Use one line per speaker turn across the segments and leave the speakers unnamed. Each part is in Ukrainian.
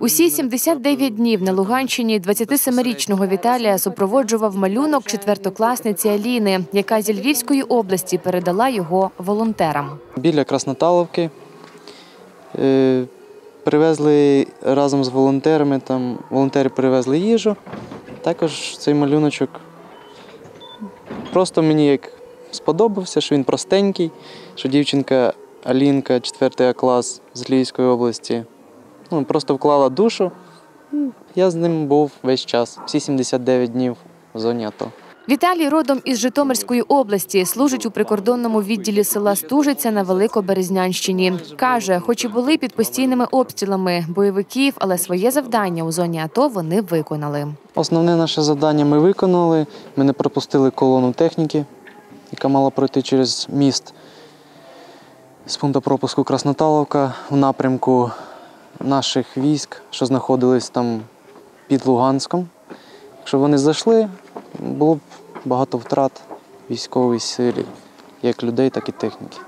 Усі 79 днів на Луганщині 27-річного Віталія супроводжував малюнок четвертокласниці Аліни, яка зі Львівської області передала його волонтерам.
Біля Красноталовки е, привезли разом з волонтерами. Там волонтери привезли їжу. Також цей малюночок просто мені як сподобався, що він простенький, що дівчинка Алінка, 4 клас з Львівської області, ну, просто вклала душу. Ну, Я з ним був весь час, всі 79 днів в зоні АТО.
Віталій родом із Житомирської області, служить у прикордонному відділі села Стужиця на Великоберезнянщині. Каже, хоч і були під постійними обстрілами бойовиків, але своє завдання у зоні АТО вони виконали.
Основне наше завдання ми виконали. Ми не пропустили колону техніки, яка мала пройти через міст з пункту пропуску Красноталовка в напрямку наших військ, що знаходились там під Луганськом. Якщо вони зайшли, було б багато втрат військовій силі, як людей, так і техніки.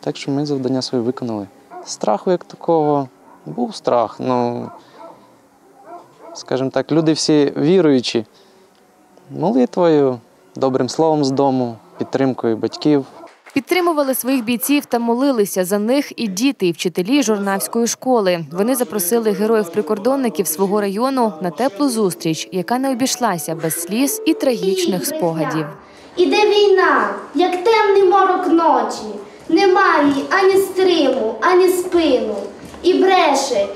Так що ми завдання своє виконали. Страху як такого був страх. Ну, скажімо так, люди всі віруючі, молитвою, добрим словом з дому, підтримкою батьків.
Підтримували своїх бійців та молилися за них і діти, і вчителі журнавської школи. Вони запросили героїв-прикордонників свого району на теплу зустріч, яка не обійшлася без сліз і трагічних спогадів.
Іде війна, як темний морок ночі. Немає ані стриму, ані спину. І бреше,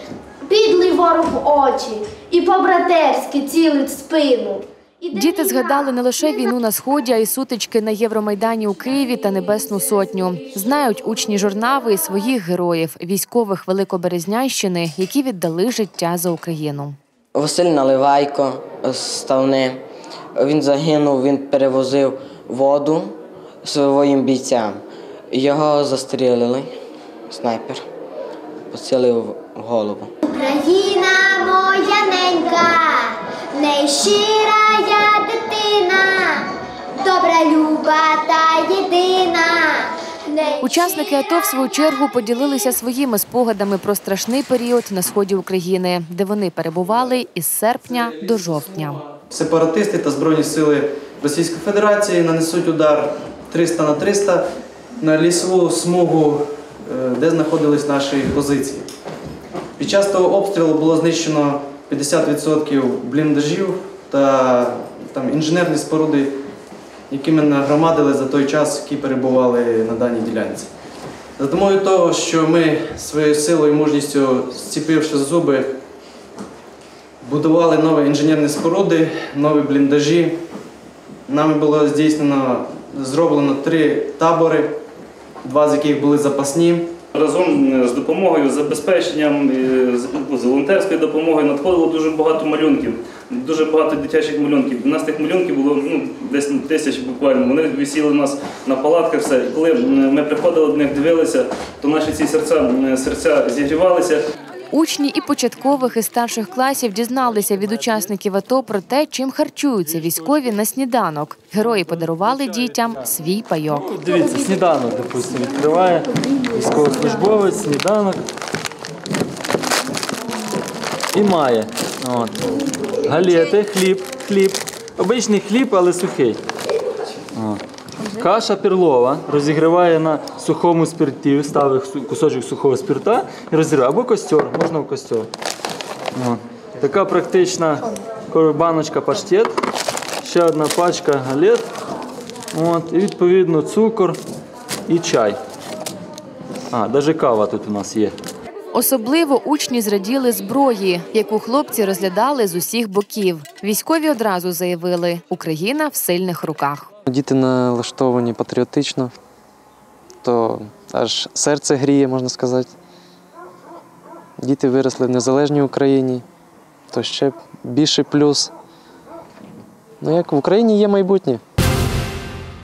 підлий ворог очі, і по-братерськи цілить спину.
Діти згадали не лише війну на сході, а й сутички на Євромайдані у Києві та Небесну Сотню. Знають учні журнави і своїх героїв, військових Великоберезнянщини, які віддали життя за Україну.
Василь Наливайко з Ставни. Він загинув, він перевозив воду своїм бійцям. Його застрілили, снайпер, поцілив в голову.
Україна моя ненька, в щира я дитина, добра люба та єдина.
Учасники АТО в свою чергу поділилися своїми спогадами про страшний період на сході України, де вони перебували із серпня до жовтня.
Сепаратисти та Збройні сили Російської Федерації нанесуть удар 300 на 300 на лісову смугу, е, де знаходились наші позиції. Під час того обстрілу було знищено 50% бліндажів та там, інженерні споруди, які ми нагромадили за той час, які перебували на даній ділянці. За допомогою того, що ми своєю силою і мужністю, зціпивши зуби, будували нові інженерні споруди, нові бліндажі. Нами було здійснено, зроблено три табори, два з яких були запасні.
Разом з допомогою, забезпеченням, з- з волонтерською допомогою надходило дуже багато малюнків, дуже багато дитячих малюнків. У нас тих малюнків було ну, десь тисяч буквально. Вони висіли у нас на палатках. Все. І коли ми приходили до них, дивилися, то наші ці серця, серця зігрівалися.
Учні і початкових і старших класів дізналися від учасників АТО про те, чим харчуються військові на сніданок. Герої подарували дітям свій пайок.
Дивіться, сніданок, допустимо, відкриває військовослужбовець, сніданок. І має. От. Галети, хліб, хліб. Обичний хліб, але сухий. От. Каша перлова розігріває на сухому спирті, ставить кусочок сухого спирта і розігріває. Або костер, можна в костер. От. Така практична баночка паштет, ще одна пачка галет. От, і відповідно цукор і чай. А, навіть кава тут у нас є.
Особливо учні зраділи зброї, яку хлопці розглядали з усіх боків. Військові одразу заявили, Україна в сильних руках.
Діти налаштовані патріотично, то аж серце гріє, можна сказати. Діти виросли в незалежній Україні, то ще більший плюс. Ну, як в Україні є майбутнє.